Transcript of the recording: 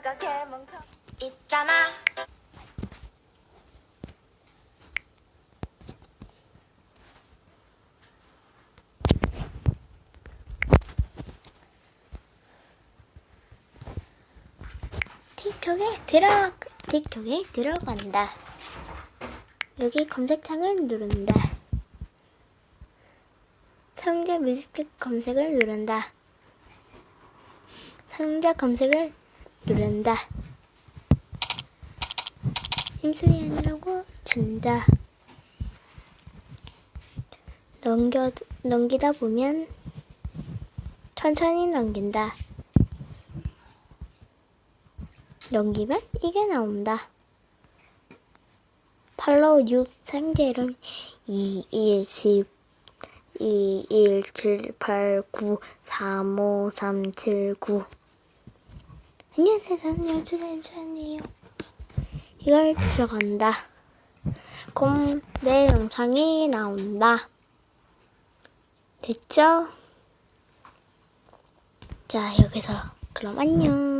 개멍청 있잖아. 틱톡에 들어 틱톡에 들어간다. 여기 검색창을 누른다. 상자 뮤직책 검색을 누른다. 상자 검색을 누른다. 힘수연이라고 친다. 넘겨 넘기다 보면 천천히 넘긴다. 넘기면 이게 나온다. 팔로우 6 상자 이름 2 1 10 2 1 7 8 9 3 5 3 7 9 안녕하세요. 저는 12살 유찬이에요. 이걸 들어간다. 그럼 내 영상이 나온다. 됐죠? 자, 여기서 그럼 안녕.